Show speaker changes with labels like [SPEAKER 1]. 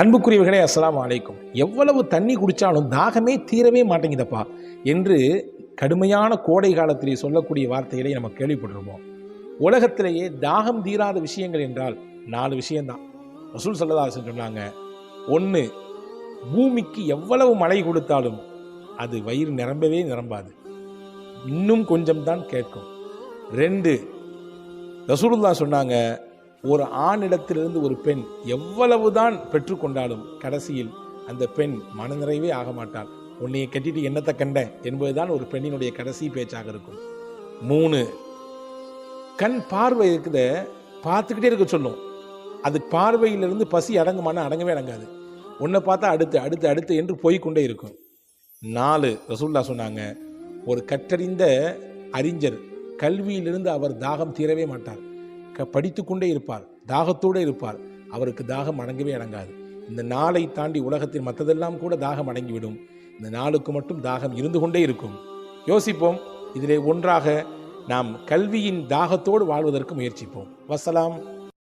[SPEAKER 1] அன்புக்குரியவர்களே அஸ்ஸலாமு அலைக்கும். எவ்வளவு தண்ணி குடித்தாலும் தாகமே தீரவே மாட்டேங்குதப்பா என்று கடுமையான கோடை காலத்திலே சொல்லக்கூடிய வார்த்தைகளை நம்ம கேள்விப்பட்டிருப்போம். உலகத்திலேயே தாகம் தீராத விஷயங்கள் என்றால் நாலு விஷயம்தான். ரசூல் சல்லதாசன் சொன்னாங்க ஒன்று பூமிக்கு எவ்வளவு மழை கொடுத்தாலும் அது வயிறு நிரம்பவே நிரம்பாது. இன்னும் கொஞ்சம் தான் கேட்கும். ரெண்டு ரசூலுல்லா சொன்னாங்க ஒரு ஆணிடத்திலிருந்து ஒரு பெண் எவ்வளவுதான் பெற்றுக்கொண்டாலும் கடைசியில் அந்த பெண் மனநிறைவே ஆக மாட்டாள். உன்னையை கட்டிட்டு என்னத்தை கண்ட என்பதுதான் ஒரு பெண்ணினுடைய கடைசி பேச்சாக இருக்கும். மூணு கண் பார்வை இருக்குத பார்த்துக்கிட்டே இருக்க சொல்லும். அது பார்வையிலிருந்து பசி அடங்குமானா அடங்கவே அடங்காது. உன்னை பார்த்தா அடுத்து அடுத்து அடுத்து என்று போய்க்கொண்டே இருக்கும். நாலு ரசூல்லா சொன்னாங்க ஒரு கற்றறிந்த அறிஞர் கல்வியிலிருந்து அவர் தாகம் தீரவே மாட்டார். க படித்து கொண்டே இருப்பார். தாகத்தோடு இருப்பார். அவருக்கு தாகம் அடங்கவே அடங்காது. இந்த நாளை தாண்டி உலகத்தில் மற்றதெல்லாம் கூட தாகம் அடங்கிவிடும். இந்த நாளுக்கு மட்டும் தாகம் இருந்து கொண்டே இருக்கும். யோசிப்போம். இதிலே ஒன்றாக நாம் கல்வியின் தாகத்தோடு வாழ்வதற்கு முயற்சிப்போம். வசலாம்.